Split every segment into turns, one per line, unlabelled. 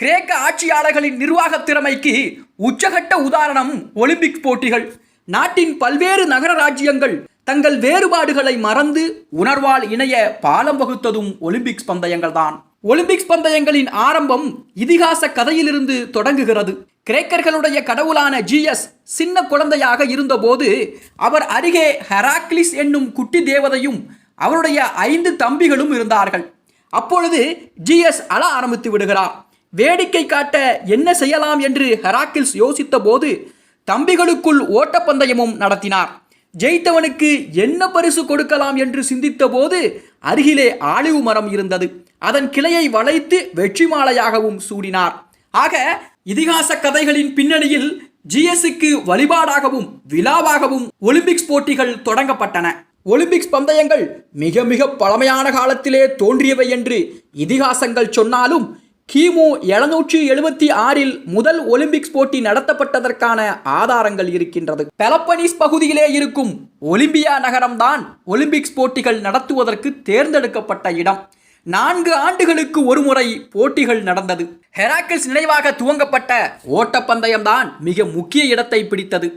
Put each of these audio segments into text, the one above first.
கிரேக்க ஆட்சியாளர்களின் நிர்வாக திறமைக்கு உச்சகட்ட உதாரணம் ஒலிம்பிக் போட்டிகள். நாட்டின் பல்வேறு நகர ராஜ்யங்கள் தங்கள் வேறுபாடுகளை மறந்து உணர்வால் இணைய பாலம் வகுத்ததும் ஒலிம்பிக்ஸ் பந்தயங்கள் தான் ஒலிம்பிக்ஸ் பந்தயங்களின் ஆரம்பம் இதிகாச கதையிலிருந்து தொடங்குகிறது. கிரேக்கர்களுடைய கடவுளான ஜிஎஸ் சின்ன குழந்தையாக இருந்தபோது அவர் அருகே ஹெராக்லிஸ் என்னும் குட்டி தேவதையும் அவருடைய ஐந்து தம்பிகளும் இருந்தார்கள். அப்பொழுது ஜிஎஸ் அழ ஆரம்பித்து விடுகிறார். வேடிக்கை காட்ட என்ன செய்யலாம் என்று ஹெராக்கிள்ஸ் யோசித்த போது தம்பிகளுக்குள் ஓட்டப்பந்தயமும் நடத்தினார். ஜெயித்தவனுக்கு என்ன பரிசு கொடுக்கலாம் என்று சிந்தித்த போது அருகிலே ஆலிவு மரம் இருந்தது. அதன் கிளையை வளைத்து வெற்றி மாலையாகவும் சூடினார். ஆக இதிகாச கதைகளின் பின்னணியில் ஜிஎஸ்க்கு வழிபாடாகவும் விழாவாகவும் ஒலிம்பிக்ஸ் போட்டிகள் தொடங்கப்பட்டன. ஒலிம்பிக்ஸ் பந்தயங்கள் மிக மிக பழமையான காலத்திலே தோன்றியவை என்று இதிகாசங்கள் சொன்னாலும் கிமு எழுநூற்றி எழுபத்தி ஆறில் முதல் ஒலிம்பிக்ஸ் போட்டி நடத்தப்பட்டதற்கான ஆதாரங்கள் இருக்கின்றது. பெலப்பனீஸ் பகுதியிலே இருக்கும் ஒலிம்பியா நகரம்தான் ஒலிம்பிக்ஸ் போட்டிகள் நடத்துவதற்கு தேர்ந்தெடுக்கப்பட்ட இடம். நான்கு ஆண்டுகளுக்கு ஒருமுறை போட்டிகள் நடந்தது. ஹெராக்கிள்ஸ் நினைவாக துவங்கப்பட்ட ஓட்டப்பந்தயம்தான் மிக முக்கிய இடத்தை பிடித்தது.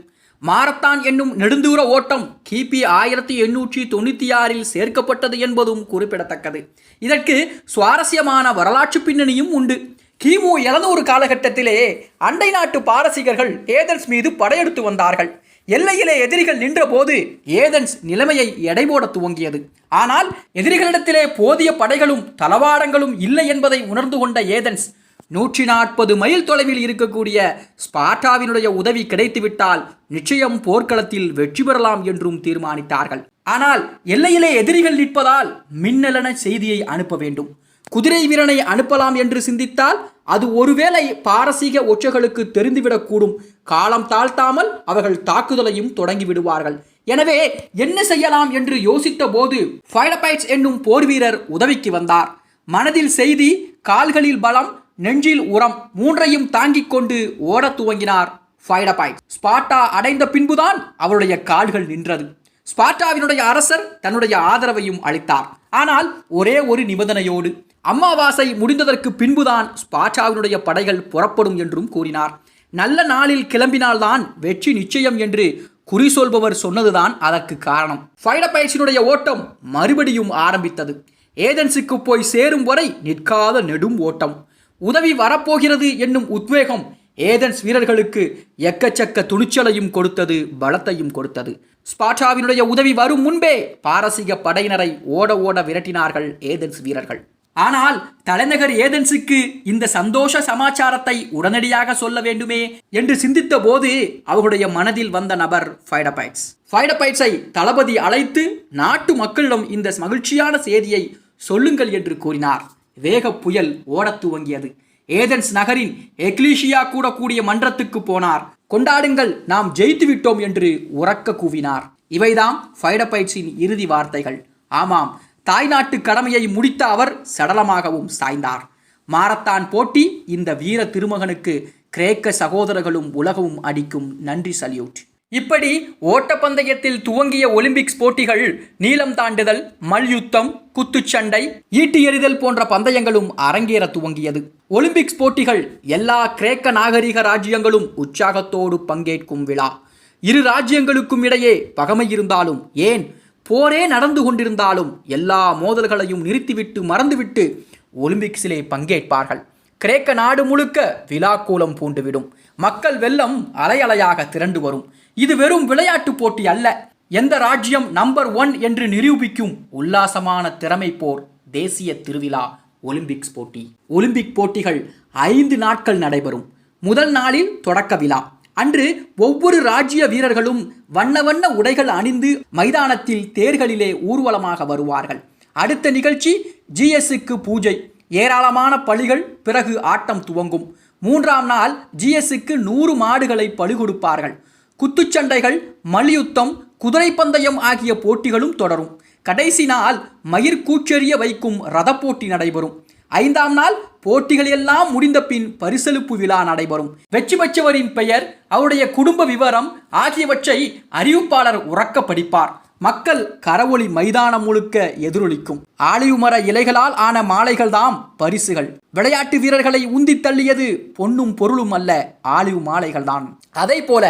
மாரத்தான் என்னும் நெடுந்தூர ஓட்டம் கிபி ஆயிரத்தி எண்ணூற்றி தொண்ணூற்றி ஆறில் சேர்க்கப்பட்டது என்பதும் குறிப்பிடத்தக்கது. இதற்கு சுவாரஸ்யமான வரலாற்று பின்னணியும் உண்டு. கிமு எழுநூறு காலகட்டத்திலே அண்டை நாட்டு பாரசீகர்கள் ஏதென்ஸ் மீது படையெடுத்து வந்தார்கள். எல்லையிலே எதிரிகள் நின்றபோது ஏதென்ஸ் நிலைமையை எடைபோட துவங்கியது. ஆனால் எதிரிகளிடத்திலே போதிய படைகளும் தளவாடங்களும் இல்லை என்பதை உணர்ந்து கொண்ட ஏதென்ஸ் நூற்றி நாற்பது மைல் தொலைவில் இருக்கக்கூடிய ஸ்பார்டாவினுடைய உதவி கிடைத்துவிட்டால் நிச்சயம் போர்க்களத்தில் வெற்றி பெறலாம் என்றும் தீர்மானித்தார்கள். ஆனால் எல்லையிலே எதிரிகள் நிற்பதால் மின்னலன செய்தியை அனுப்ப வேண்டும். குதிரை வீரனை அனுப்பலாம் என்று சிந்தித்தால் அது ஒருவேளை பாரசீக ஒற்றைகளுக்கு தெரிந்துவிடக்கூடும். காலம் தாழ்த்தாமல் அவர்கள் தாக்குதலையும் தொடங்கி விடுவார்கள் எனவே என்ன செய்யலாம் என்று யோசித்த போது ஃபைடபைட்ஸ் என்னும் போர் வீரர் உதவிக்கு வந்தார். மனதில் செய்தி கால்களில் பலம் நெஞ்சில் உரம் மூன்றையும் தாங்கிக் கொண்டு ஓடத் துவங்கினார் ஃபைடபைட் ஸ்பார்ட்டா அடைந்த பின்புதான் அவருடைய கால்கள் நின்றது. ஸ்பார்டாவினுடைய அரசர் தன்னுடைய ஆதரவையும் அளித்தார். ஆனால் ஒரே ஒரு நிபந்தனையோடு அம்மாவாசை முடிந்ததற்கு பின்புதான் ஸ்பார்டாவினுடைய படைகள் புறப்படும் என்றும் கூறினார். நல்ல நாளில் கிளம்பினால்தான் வெற்றி நிச்சயம் என்று குறி சொல்பவர் சொன்னதுதான் அதற்கு காரணம். ஃபைடபைட்ஸினுடைய ஓட்டம் மறுபடியும் ஆரம்பித்தது. ஏதென்ஸுக்கு போய் சேரும் வரை நிற்காத நெடும் ஓட்டம். உதவி வரப்போகிறது என்னும் உத்வேகம் ஏதென்ஸ் வீரர்களுக்கு எக்கச்சக்க துணிச்சலையும் கொடுத்தது பலத்தையும் கொடுத்தது. ஸ்பாட்டாவினுடைய உதவி வரும் முன்பே பாரசீக படையினரை ஓட ஓட விரட்டினார்கள் ஏதென்ஸ் வீரர்கள். ஆனால் தலைநகர் ஏதென்ஸுக்கு இந்த சந்தோஷ சமாச்சாரத்தை உடனடியாக சொல்ல வேண்டுமே என்று சிந்தித்த போது அவர்களுடைய மனதில் வந்த நபர் ஃபைடபைட்ஸ். ஃபைடபைட்ஸை தளபதி அழைத்து நாட்டு மக்களிடம் இந்த மகிழ்ச்சியான செய்தியை சொல்லுங்கள் என்று கூறினார். வேக புயல் ஓடத் துவங்கியது. ஏதென்ஸ் நகரின் எக்லீஷியா கூட கூடிய மன்றத்துக்கு போனார். கொண்டாடுங்கள் நாம் ஜெயித்து விட்டோம் என்று உறக்க கூவினார். இவைதாம் ஃபைடபைட்ஸின் இறுதி வார்த்தைகள். ஆமாம் தாய்நாட்டு கடமையை முடித்த அவர் சடலமாகவும் சாய்ந்தார். மாரத்தான் போட்டி இந்த வீர திருமகனுக்கு கிரேக்க சகோதரர்களும் உலகமும் அடிக்கும் நன்றி சல்யூட். இப்படி ஓட்டப்பந்தயத்தில் துவங்கிய ஒலிம்பிக்ஸ் போட்டிகள் நீளம் தாண்டுதல் மல்யுத்தம் குத்துச்சண்டை ஈட்டி எறிதல் போன்ற பந்தயங்களும் அரங்கேற துவங்கியது. ஒலிம்பிக்ஸ் போட்டிகள் எல்லா கிரேக்க நாகரிக ராஜ்யங்களும் உற்சாகத்தோடு பங்கேற்கும் விழா. இரு ராஜ்யங்களுக்கும் இடையே பகமை இருந்தாலும் ஏன்? போரே நடந்து கொண்டிருந்தாலும் எல்லா மோதல்களையும் நிறுத்திவிட்டு மறந்துவிட்டு ஒலிம்பிக்ஸிலே பங்கேற்பார்கள். கிரேக்க நாடு முழுக்க விழாக்கூலம் பூண்டுவிடும். மக்கள் வெள்ளம் அலையலையாக திரண்டு வரும். இது வெறும் விளையாட்டு போட்டி அல்ல. எந்த ராஜ்யம் நம்பர் ஒன் என்று நிரூபிக்கும் உல்லாசமான திறமை போர் தேசிய திருவிழா ஒலிம்பிக்ஸ் போட்டி. ஒலிம்பிக் போட்டிகள் ஐந்து நாட்கள் நடைபெறும். முதல் நாளில் தொடக்க விழா. அன்று ஒவ்வொரு ராஜ்ய வீரர்களும் வண்ண வண்ண உடைகள் அணிந்து மைதானத்தில் தேர்களிலே ஊர்வலமாக வருவார்கள். அடுத்த நிகழ்ச்சி ஜிஎஸ்க்கு பூஜை. ஏராளமான பலிகள் பிறகு ஆட்டம் துவங்கும். மூன்றாம் நாள் ஜிஎஸ்சுக்கு நூறு மாடுகளை பலி கொடுப்பார்கள். குத்துச்சண்டைகள் மல்யுத்தம் குதிரை பந்தயம் ஆகிய போட்டிகளும் தொடரும். கடைசி நாள் மயிர் கூச்செறிய வைக்கும் ரத போட்டி நடைபெறும். ஐந்தாம் நாள் போட்டிகள் எல்லாம் முடிந்த பின் பரிசளிப்பு விழா நடைபெறும். வெற்றி பெற்றவரின் பெயர் அவருடைய குடும்ப விவரம் ஆகியவற்றை அறிவிப்பாளர் உறக்க படிப்பார் மக்கள் கரவொளி மைதானம் முழுக்க எதிரொலிக்கும். ஆலிவ் மர இலைகளால் ஆன மாலைகள் தாம் பரிசுகள். விளையாட்டு வீரர்களை உந்தி தள்ளியது பொன்னும் பொருளும் அல்ல ஆலிவ் மாலைகள் தான். அதே போல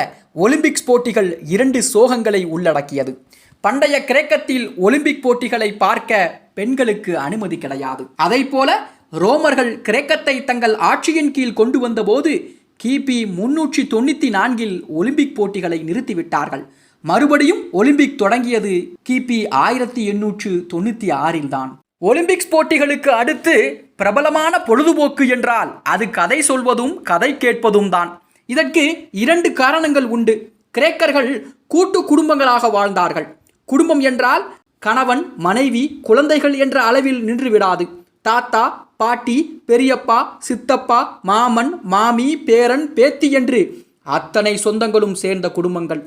ஒலிம்பிக்ஸ் போட்டிகள் இரண்டு சோகங்களை உள்ளடக்கியது. பண்டைய கிரேக்கத்தில் ஒலிம்பிக் போட்டிகளை பார்க்க பெண்களுக்கு அனுமதி கிடையாது. அதை போல ரோமர்கள் கிரேக்கத்தை தங்கள் ஆட்சியின் கீழ் கொண்டு வந்தபோது கிபி முன்னூற்றி தொண்ணூற்றி நான்கில் ஒலிம்பிக் போட்டிகளை நிறுத்திவிட்டார்கள். மறுபடியும் ஒலிம்பிக் தொடங்கியது கிபி ஆயிரத்தி எண்ணூற்று தொண்ணூற்றி ஆறில் தான் ஒலிம்பிக்ஸ் போட்டிகளுக்கு அடுத்து பிரபலமான பொழுதுபோக்கு என்றால் அது கதை சொல்வதும் கதை கேட்பதும் தான் இதற்கு இரண்டு காரணங்கள் உண்டு. கிரேக்கர்கள் கூட்டு குடும்பங்களாக வாழ்ந்தார்கள். குடும்பம் என்றால் கணவன் மனைவி குழந்தைகள் என்ற அளவில் நின்று விடாது. தாத்தா பாட்டி பெரியப்பா சித்தப்பா மாமன் மாமி பேரன் பேத்தி என்று அத்தனை சொந்தங்களும் சேர்ந்த குடும்பங்கள்.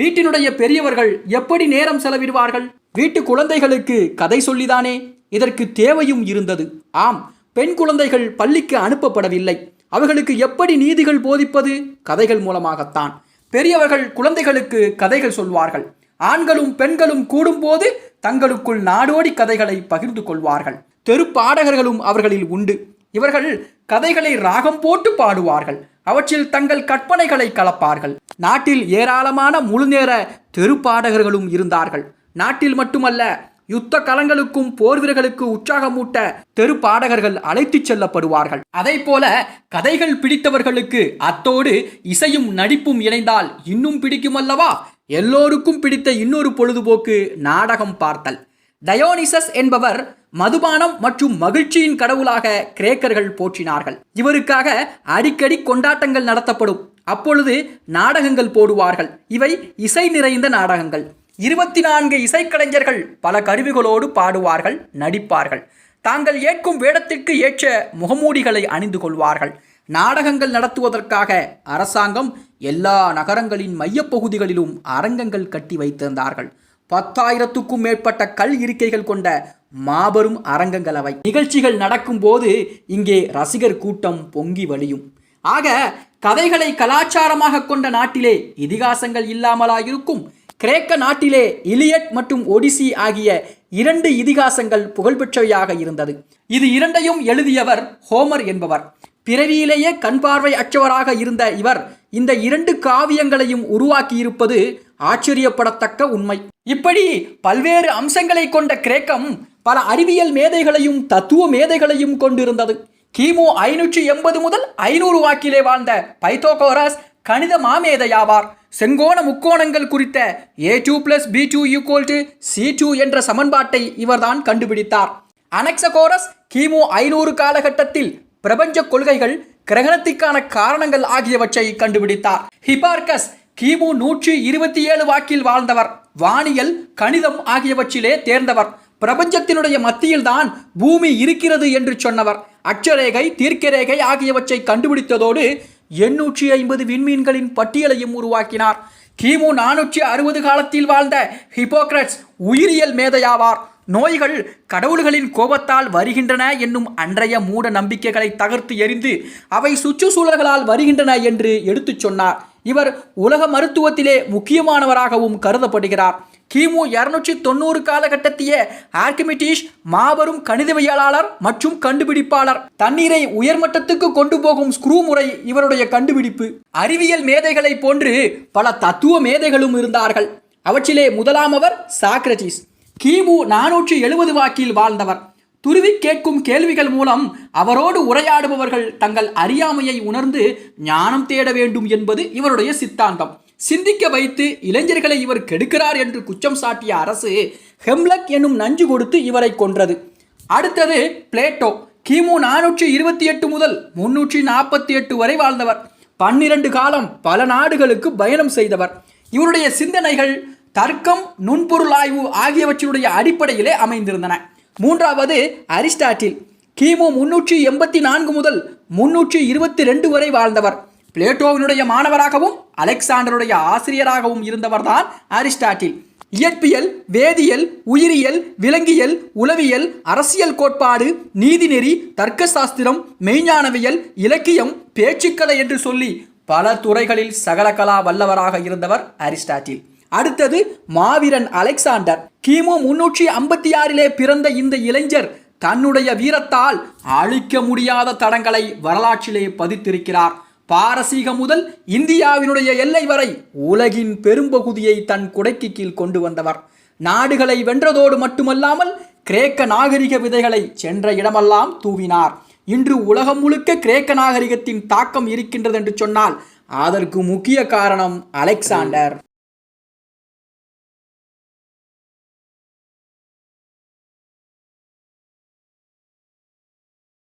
வீட்டினுடைய பெரியவர்கள் எப்படி நேரம் செலவிடுவார்கள்? வீட்டு குழந்தைகளுக்கு கதை சொல்லிதானே? இதற்கு தேவையும் இருந்தது. ஆம் பெண் குழந்தைகள் பள்ளிக்கு அனுப்பப்படவில்லை. அவர்களுக்கு எப்படி நீதிகள் போதிப்பது? கதைகள் மூலமாகத்தான். பெரியவர்கள் குழந்தைகளுக்கு கதைகள் சொல்வார்கள். ஆண்களும் பெண்களும் கூடும்போது தங்களுக்குள் நாடோடி கதைகளை பகிர்ந்து கொள்வார்கள். தெரு பாடகர்களும் அவர்களில் உண்டு. இவர்கள் கதைகளை ராகம் போட்டு பாடுவார்கள். அவற்றில் தங்கள் கற்பனைகளை கலப்பார்கள். நாட்டில் ஏராளமான முழுநேர தெரு பாடகர்களும் இருந்தார்கள். நாட்டில் மட்டுமல்ல யுத்த களங்களுக்கும் போர் வீரர்களுக்கு உற்சாகமூட்ட தெரு பாடகர்கள் அழைத்துச் செல்லப்படுவார்கள். அதை போல கதைகள் பிடித்தவர்களுக்கு அத்தோடு இசையும் நடிப்பும் இணைந்தால் இன்னும் பிடிக்கும் அல்லவா எல்லோருக்கும் பிடித்த இன்னொரு பொழுதுபோக்கு நாடகம் பார்த்தல். டயோனிசஸ் என்பவர் மதுபானம் மற்றும் மகிழ்ச்சியின் கடவுளாக கிரேக்கர்கள் போற்றினார்கள். இவருக்காக அடிக்கடி கொண்டாட்டங்கள் நடத்தப்படும். அப்பொழுது நாடகங்கள் போடுவார்கள். இவை இசை நிறைந்த நாடகங்கள். இருபத்தி நான்கு இசைக்கலைஞர்கள் பல கருவிகளோடு பாடுவார்கள் நடிப்பார்கள். தாங்கள் ஏற்கும் வேடத்திற்கு ஏற்ற முகமூடிகளை அணிந்து கொள்வார்கள். நாடகங்கள் நடத்துவதற்காக அரசாங்கம் எல்லா நகரங்களின் மையப்பகுதிகளிலும் அரங்கங்கள் கட்டி வைத்திருந்தார்கள். பத்தாயிரத்துக்கும் மேற்பட்ட கல் இருக்கைகள் கொண்ட மாபெரும் அரங்கங்கள் அவை. நிகழ்ச்சிகள் நடக்கும்போது இங்கே ரசிகர் கூட்டம் பொங்கி வழியும். ஆக கதைகளை கலாச்சாரமாக கொண்ட நாட்டிலே இதிகாசங்கள் இல்லாமலாயிருக்கும். கிரேக்க நாட்டிலே இலியட் மற்றும் ஒடிசி ஆகிய இரண்டு இதிகாசங்கள் புகழ்பெற்றவையாக இருந்தது. இது இரண்டையும் எழுதியவர் ஹோமர் என்பவர். பிறவியிலேயே கண் பார்வை அற்றவராக இருந்த இவர் இந்த இரண்டு காவியங்களையும் உருவாக்கியிருப்பது ஆச்சரியப்படத்தக்க உண்மை. இப்படி பல்வேறு அம்சங்களை கொண்ட கிரேக்கம் பல அறிவியல் மேதைகளையும் தத்துவ மேதைகளையும் கொண்டிருந்தது. கிமு ஐநூற்றி எண்பது முதல் ஐநூறு வாக்கிலே வாழ்ந்த பைத்தோகோரஸ் கணித மாமேதையாவார். செங்கோண முக்கோணங்கள் குறித்த A two plus B two equal to C two என்ற சமன்பாட்டை இவர்தான் கண்டுபிடித்தார். அனக்சகோரஸ் கிமு ஐநூறு காலகட்டத்தில் பிரபஞ்ச கொள்கைகள் கிரகணத்திற்கான காரணங்கள் ஆகியவற்றை கண்டுபிடித்தார். ஹிபார்கஸ் கிமு நூற்றி இருபத்தி ஏழு வாக்கில் வாழ்ந்தவர். வானியல் கணிதம் ஆகியவற்றிலே தேர்ந்தவர். பிரபஞ்சத்தினுடைய மத்தியில்தான் பூமி இருக்கிறது என்று சொன்னவர். அட்சரேகை தீர்க்கரேகை ஆகியவற்றை கண்டுபிடித்ததோடு எண்ணூற்றி ஐம்பது விண்மீன்களின் பட்டியலையும் உருவாக்கினார். கிமு நானூற்றி அறுபது காலத்தில் வாழ்ந்த ஹிப்போக்ரட்ஸ் உயிரியல் மேதையாவார். நோய்கள் கடவுள்களின் கோபத்தால் வருகின்றன என்னும் அன்றைய மூட நம்பிக்கைகளை தகர்த்து எறிந்து அவை சுற்றுச்சூழல்களால் வருகின்றன என்று எடுத்துச் சொன்னார். இவர் உலக மருத்துவத்திலே முக்கியமானவராகவும் கருதப்படுகிறார். கிமு இருநூற்றி தொண்ணூறு காலகட்டத்திய ஆர்கிமிட்டிஷ் மாபெரும் கணிதவியலாளர் மற்றும் கண்டுபிடிப்பாளர். தண்ணீரை உயர்மட்டத்துக்கு கொண்டு போகும் ஸ்க்ரூ முறை இவருடைய கண்டுபிடிப்பு. அறிவியல் மேதைகளை போன்று பல தத்துவ மேதைகளும் இருந்தார்கள். அவற்றிலே முதலாமவர் சாக்ரட்டிஸ் கிமு நானூற்றி எழுபது வாக்கில் வாழ்ந்தவர். துருவி கேட்கும் கேள்விகள் மூலம் அவரோடு உரையாடுபவர்கள் தங்கள் அறியாமையை உணர்ந்து ஞானம் தேட வேண்டும் என்பது இவருடைய சித்தாந்தம். சிந்திக்க வைத்து இளைஞர்களை இவர் கெடுக்கிறார் என்று குற்றம் சாட்டிய அரசு ஹெம்லக் என்னும் நஞ்சு கொடுத்து இவரை கொன்றது. அடுத்தது பிளேட்டோ. கிமு நானூற்றி இருபத்தி எட்டு முதல் முன்னூற்றி நாற்பத்தி எட்டு வரை வாழ்ந்தவர். பன்னிரண்டு காலம் பல நாடுகளுக்கு பயணம் செய்தவர். இவருடைய சிந்தனைகள் தர்க்கம் நுண்பொருள் ஆய்வு ஆகியவற்றினுடைய அடிப்படையிலே அமைந்திருந்தன. மூன்றாவது அரிஸ்டாட்டில். கிமு முன்னூற்றி எண்பத்தி நான்கு முதல் முன்னூற்றி இருபத்தி ரெண்டு வரை வாழ்ந்தவர். பிளேட்டோவினுடைய மாணவராகவும் அலெக்சாண்டருடைய ஆசிரியராகவும் இருந்தவர்தான் அரிஸ்டாட்டில். இயற்பியல் வேதியியல் உயிரியல் விலங்கியல் உளவியல் அரசியல் கோட்பாடு நீதிநெறி தர்க்க சாஸ்திரம் மெய்ஞானவியல் இலக்கியம் பேச்சுக்கலை என்று சொல்லி பல துறைகளில் சகலகலா வல்லவராக இருந்தவர் அரிஸ்டாட்டில். அடுத்தது மாவீரன் அலெக்சாண்டர். கிமு முன்னூற்றி ஐம்பத்தி ஆறிலே பிறந்த இந்த இளைஞர் தன்னுடைய வீரத்தால் அழிக்க முடியாத தடங்களை வரலாற்றிலே பதித்திருக்கிறார். பாரசீகம் முதல் இந்தியாவினுடைய எல்லை வரை உலகின் பெரும்பகுதியை தன் குடைக்கு கீழ் கொண்டு வந்தவர். நாடுகளை வென்றதோடு மட்டுமல்லாமல் கிரேக்க நாகரிக விதைகளை சென்ற இடமெல்லாம் தூவினார். இன்று உலகம் முழுக்க கிரேக்க நாகரிகத்தின் தாக்கம் இருக்கின்றது என்று சொன்னால் அதற்கு முக்கிய காரணம் அலெக்சாண்டர்.